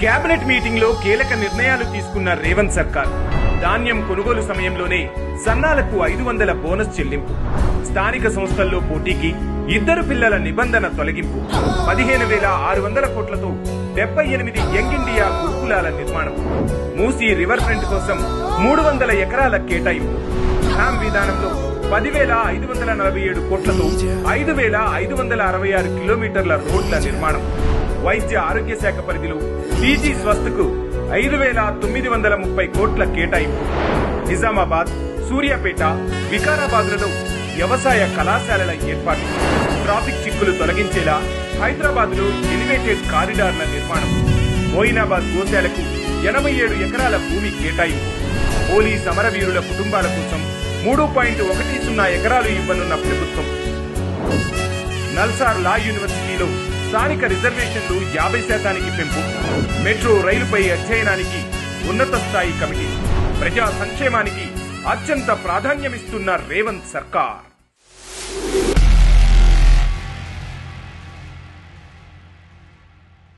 Cabinet మీటింగ్లో కీలక నిర్ణయాలు తీసుకున్న రేవంత్ సర్కార్. ధాన్యం కొనుగోలు సమయంలోనే సన్నాలకు ఐదు వందల బోనస్ చెల్లింపు. స్థానిక సంస్థల్లో పోటీకి ఇద్దరు పిల్లల నిబంధన తొలగింపు. పదిహేను వేల ఆరు వందల కోట్లతో డెబ్బై ఎనిమిది యంగ్ ఇండియా గురుకులాల నిర్మాణం. మూసి రివర్ ఫ్రంట్ కోసం మూడు వందల ఎకరాల కేటాయింపు. హామ్ విధానంలో పదివేల ఐదు వందల నలభై ఏడు కోట్లతో ఐదు వేల ఐదు వందల అరవై ఆరు కిలోమీటర్ల రోడ్ల నిర్మాణం. వైద్య ఆరోగ్య శాఖ పరిధిలో పీజీ స్వస్థకు ఐదు వేల తొమ్మిది వందల ముప్పై కోట్ల కేటాయింపు. నిజామాబాద్ సూర్యాపేట వికారాబాద్లలో వ్యవసాయ కళాశాలల ఏర్పాటు. ట్రాఫిక్ చిక్కులు తొలగించేలా హైదరాబాద్లో ఎలివేటెడ్ కారిడార్ల నిర్మాణం. మోయినాబాద్ గోశాలకు ఎనభై ఏడు ఎకరాల భూమి కేటాయింపు. పోలీస్ సమరవీరుల కుటుంబాల కోసం మూడు పాయింట్ ఒకటి సున్నా ఎకరాలు ఇవ్వనున్న ప్రభుత్వం. నల్సార్ లా యూనివర్సిటీలో స్థానిక రిజర్వేషన్లు యాభై శాతానికి పెంపు మెట్రో రైలుపై అధ్యయనానికి ఉన్నత స్థాయి కమిటీ ప్రజా సంక్షేమానికి అత్యంత ప్రాధాన్యమిస్తున్న రేవంత్ సర్కార్.